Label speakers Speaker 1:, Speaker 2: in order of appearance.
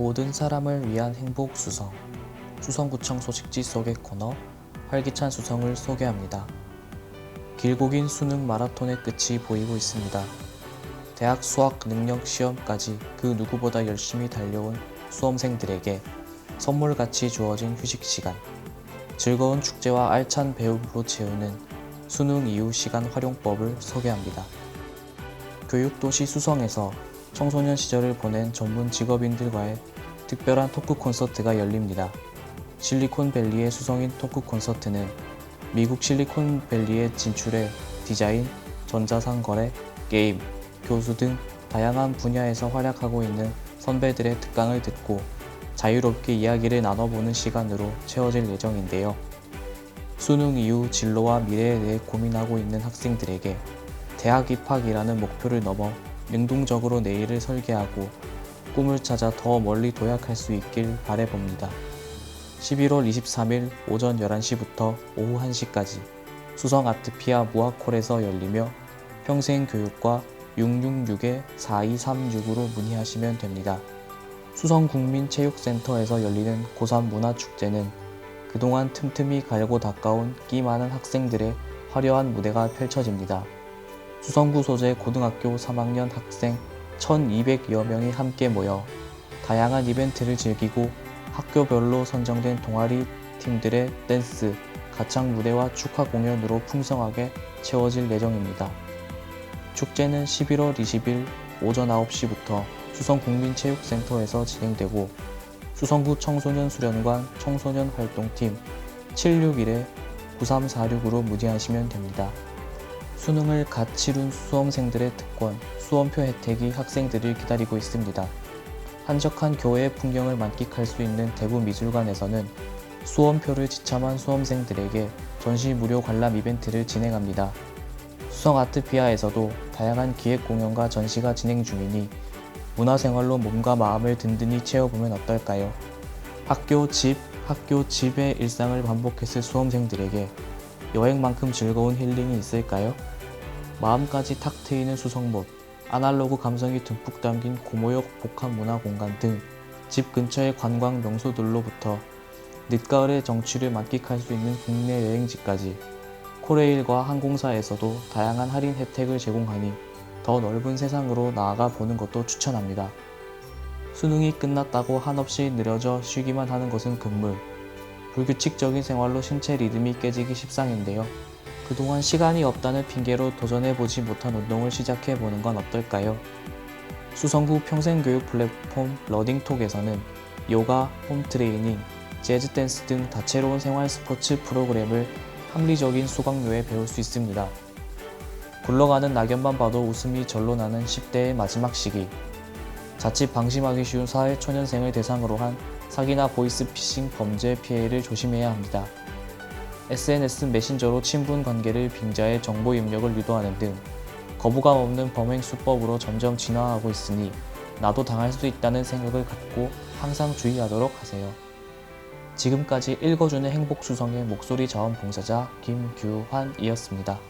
Speaker 1: 모든 사람을 위한 행복 수성. 수성구청 소식지 속의 코너 활기찬 수성을 소개합니다. 길고 긴 수능 마라톤의 끝이 보이고 있습니다. 대학 수학 능력 시험까지 그 누구보다 열심히 달려온 수험생들에게 선물같이 주어진 휴식 시간. 즐거운 축제와 알찬 배움으로 채우는 수능 이후 시간 활용법을 소개합니다. 교육도시 수성에서 청소년 시절을 보낸 전문 직업인들과의 특별한 토크 콘서트가 열립니다. 실리콘밸리의 수성인 토크 콘서트는 미국 실리콘밸리에 진출해 디자인, 전자상거래, 게임, 교수 등 다양한 분야에서 활약하고 있는 선배들의 특강을 듣고 자유롭게 이야기를 나눠보는 시간으로 채워질 예정인데요. 수능 이후 진로와 미래에 대해 고민하고 있는 학생들에게 대학 입학이라는 목표를 넘어 능동적으로 내일을 설계하고 꿈을 찾아 더 멀리 도약할 수 있길 바래봅니다. 11월 23일 오전 11시부터 오후 1시까지 수성 아트피아 무아콜에서 열리며 평생교육과 666-4236으로 문의하시면 됩니다. 수성국민체육센터에서 열리는 고3 문화축제는 그동안 틈틈이 갈고 닦아온 끼 많은 학생들의 화려한 무대가 펼쳐집니다. 수성구 소재 고등학교 3학년 학생 1200여 명이 함께 모여 다양한 이벤트를 즐기고 학교별로 선정된 동아리 팀들의 댄스, 가창 무대와 축하 공연으로 풍성하게 채워질 예정입니다. 축제는 11월 20일 오전 9시부터 수성국민체육센터에서 진행되고 수성구 청소년 수련관 청소년 활동팀 761-9346으로 문의하시면 됩니다. 수능을 갓 치룬 수험생들의 특권, 수험표 혜택이 학생들을 기다리고 있습니다. 한적한 교외의 풍경을 만끽할 수 있는 대구 미술관에서는 수험표를 지참한 수험생들에게 전시 무료 관람 이벤트를 진행합니다. 수성 아트피아에서도 다양한 기획 공연과 전시가 진행 중이니 문화생활로 몸과 마음을 든든히 채워보면 어떨까요? 학교, 집, 학교, 집의 일상을 반복했을 수험생들에게 여행만큼 즐거운 힐링이 있을까요? 마음까지 탁 트이는 수성못, 아날로그 감성이 듬뿍 담긴 고모역 복합 문화 공간 등 집 근처의 관광 명소들로부터 늦가을의 정취를 만끽할 수 있는 국내 여행지까지 코레일과 항공사에서도 다양한 할인 혜택을 제공하니 더 넓은 세상으로 나아가 보는 것도 추천합니다. 수능이 끝났다고 한없이 느려져 쉬기만 하는 것은 금물. 불규칙적인 생활로 신체 리듬이 깨지기 십상인데요. 그동안 시간이 없다는 핑계로 도전해보지 못한 운동을 시작해보는 건 어떨까요? 수성구 평생교육 플랫폼 러딩톡에서는 요가, 홈트레이닝, 재즈 댄스 등 다채로운 생활 스포츠 프로그램을 합리적인 수강료에 배울 수 있습니다. 굴러가는 낙엽만 봐도 웃음이 절로 나는 10대의 마지막 시기. 자칫 방심하기 쉬운 사회 초년생을 대상으로 한 사기나 보이스피싱 범죄 피해를 조심해야 합니다. SNS 메신저로 친분 관계를 빙자해 정보 입력을 유도하는 등 거부감 없는 범행 수법으로 점점 진화하고 있으니 나도 당할 수 있다는 생각을 갖고 항상 주의하도록 하세요. 지금까지 읽어주는 행복수성의 목소리 자원봉사자 김규환이었습니다.